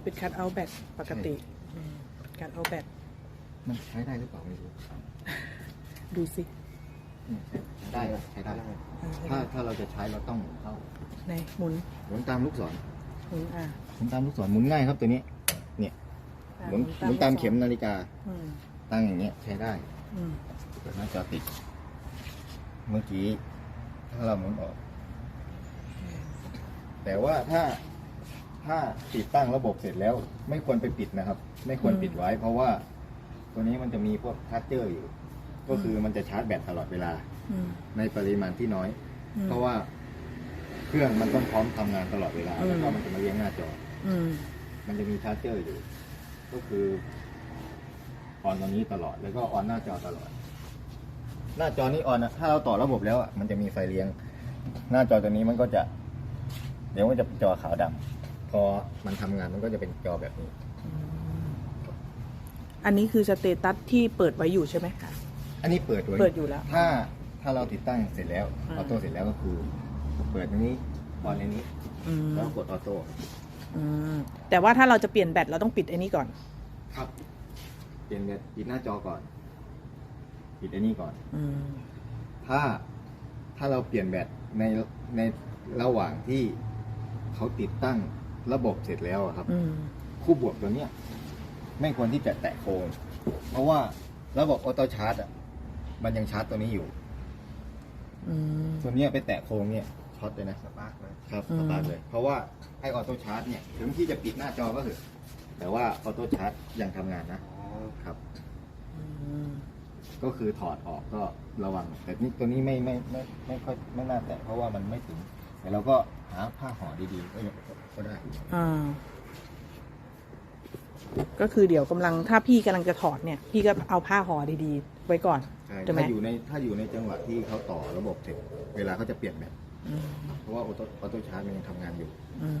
นี้เป็นคัทเอาแบตปกติคัทเอาแบตมันใช้ได้หรือเปล่าไม่รู้ดูสิอืมใช้ได้ครับใช้ได้ เออถ้าถ้าเราจะใช้เราต้องเข้าในหมุนหมุนตามลูกศรหมุนอะหมุนตามลูกศรหมุนง่ายครับตัวนี้เนี่ยอะหมุนหมุนตามเข็มนาฬิกาอืมตั้งอย่างเงี้ยใช้ได้อืมเปิดหน้าจอติด เมื่อกี้ถ้าเราหมุนออก แต่ว่าถ้า ถ้าติดตั้งระบบเสร็จแล้ว ไม่ควรไปปิดนะครับ ไม่ควรปิดไว้ เพราะว่า ตัวนี้มันจะมีพวกชาร์จเจอร์อยู่ ก็คือมันจะชาร์จแบตตลอดเวลา อืม ในปริมาณที่น้อย อืมเพราะว่าเครื่องมันต้องพร้อมทำงานตลอดเวลาอืม แล้วก็มันจะมาเลี้ยงหน้าจอ อืม มันจะมีชาร์จเจอร์อยู่ ก็คือออนตรงนี้ตลอด แล้วก็ออนหน้าจอตลอด หน้าจอนี้ออนนะถ้าเราต่อระบบแล้วอะมันจะมีไฟเลี้ยง หน้าจอตัวนี้มันก็จะ เดี๋ยวมันจะเป็นจอขาวดำ พอมันทำงานมันก็จะเป็นจอแบบนี้ อันนี้คือสเตตัสที่เปิดไว้อยู่ใช่ไหมคะอันนี้เปิดไว้เปิดอยู่แล้ว ถ้าถ้าเราติดตั้งเสร็จแล้วอ่าออโต้เสร็จแล้วก็คือ เปิดอันนี้ออนอันนี้ อืมแล้วกดออโต้อืมแต่ว่าถ้าเราจะเปลี่ยนแบตเราต้องปิดไอ้นี้ก่อน ครับเปลี่ยนแบบปิดหน้าจอก่อน ปิดอันนี้ก่อน อืมถ้าถ้าเราเปลี่ยนแบตในในระหว่างที่เขาติดตั้ง ระบบเสร็จแล้วอะครับ อืม คู่บวกตัวเนี้ยไม่ควรที่จะแตะโคมเพราะว่าระบบออโต้ชาร์จอะมันยังชาร์จตัวนี้อยู่ อืม ตัวเนี้ยไปแตะโคมเนี่ยช็อตเลยนะสปาร์กเลยครับอืมสปาร์กเลย เพราะว่าไอออโต้ชาร์จเนี่ยถึงที่จะปิดหน้าจอก็เถอะแต่ว่าออโต้ชาร์จยังทำงานนะครับ อืม ก็คือถอดออกก็ระวัง แต่นี่ตัวนี้ไม่ไม่ไม่ไม่ค่อยไม่น่าแตะเพราะว่ามันไม่ถึง แต่เราก็หาผ้าห่อดีๆก็ยังก็ได้อ่า ก็คือเดี๋ยวกำลังถ้าพี่กำลังจะถอดเนี่ย พี่ก็เอาผ้าห่อดีๆ ไว้ก่อน ใช่ใช่ไหม ถ้าอยู่ในถ้าอยู่ในจังหวะที่เขาต่อระบบเสร็จเวลาเขาจะเปลี่ยนแบตอืมเพราะว่าออโต้ออโต้ชาร์จมันยังทำงานอยู่ อืม